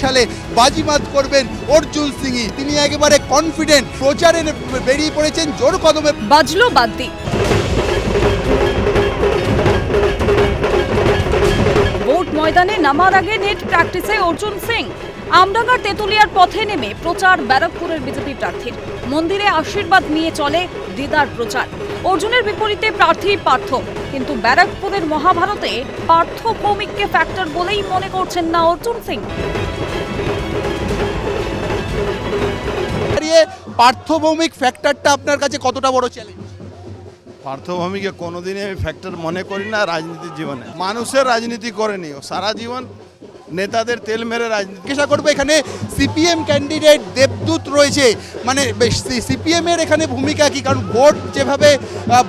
সালে বাজিমাত করবেন অর্জুন সিংই। তিনি একেবারে কনফিডেন্ট প্রচারে বেরিয়ে পড়েছেন জোর কদমে। বাজলো বাদ্যি ময়দানে নামার আগে নেট প্র্যাকটিসে অর্জুন সিং। আমডাঙ্গার তেতুলিয়ার পথে নেমে প্রচার ব্যারাকপুরের বিজেপি প্রার্থীর। মন্দিরে আশীর্বাদ নিয়ে চলে দিদার প্রচার। অর্জুনের বিপরীতে প্রার্থী পার্থ। কিন্তু ব্যারাকপুরের মহাভারতে পার্থ ভৌমিককে ফ্যাক্টর বলেই মনে করছেন না অর্জুন সিং। পার্থ ভৌমিক ফ্যাক্টরটা আপনার কাছে কতটা বড় চ্যালেঞ্জ পার্থভূমিকে কোনোদিনই আমি ফ্যাক্টর মনে করি না রাজনীতির জীবনে। মানুষের রাজনীতি করেনি সারা জীবন নেতাদের তেল মেরে রাজনীতি জিজ্ঞাসা করব এখানে? সিপিএম ক্যান্ডিডেট দেবদূত রয়েছে। মানে সিপিএম এর এখানে ভূমিকা কি? কারণ ভোট যেভাবে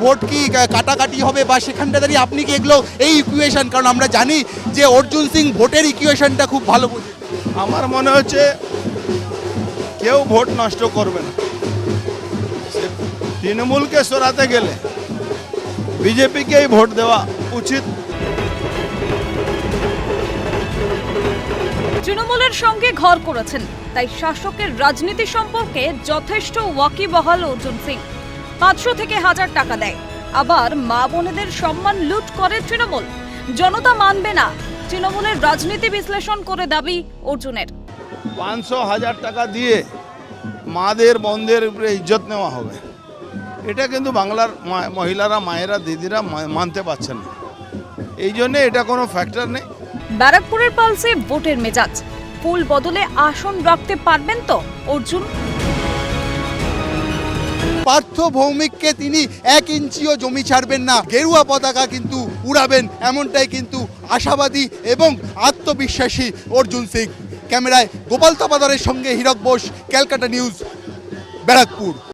ভোট কি কাটাকাটি হবে বা সেখানটা দাঁড়িয়ে আপনি কি এগুলো এই ইকুয়েশন কারণ আমরা জানি যে অর্জুন সিং ভোটের ইকুয়েশনটা খুব ভালো বোঝে। আমার মনে হচ্ছে কেউ ভোট নষ্ট করবে না। তৃণমূলকে সরাতে গেলে বিজেপিকেই ভোট দেওয়া উচিত। তৃণমূলের সঙ্গে ঘর করেছেন তাই শাসকের রাজনীতি সম্পর্কে যথেষ্ট ওয়াকিবহাল অর্জুন সিং। পাঁচশো থেকে হাজার টাকা দেয়। আবার মা বোনেদের সম্মান লুট করে তৃণমূল। জনতা মানবে না। তৃণমূলের রাজনীতি বিশ্লেষণ করে দাবি অর্জুনের। পাঁচশো হাজার টাকা দিয়ে মাদের বন্ধের উপরে ইজ্জত নেওয়া হবে। এটা কিন্তু বাংলার মহিলারা মায়েরা দিদিরা মানতে পারছেন না। এই জন্যে এটা কোনো ফ্যাক্টর নেই। ব্যারাকপুরের পালসে ভোটের মেজাজ। ফুল বদলে আসন রাখতে পারবেন তো অর্জুন? পার্থ ভৌমিককে তিনি এক ইঞ্চিও জমি ছাড়বেন না। গেরুয়া পতাকা কিন্তু উড়াবেন এমনটাই কিন্তু আশাবাদী এবং আত্মবিশ্বাসী অর্জুন সিং। ক্যামেরায় গোপাল তপাদারের সঙ্গে হীরক বোস ক্যালকাটা নিউজ ব্যারাকপুর।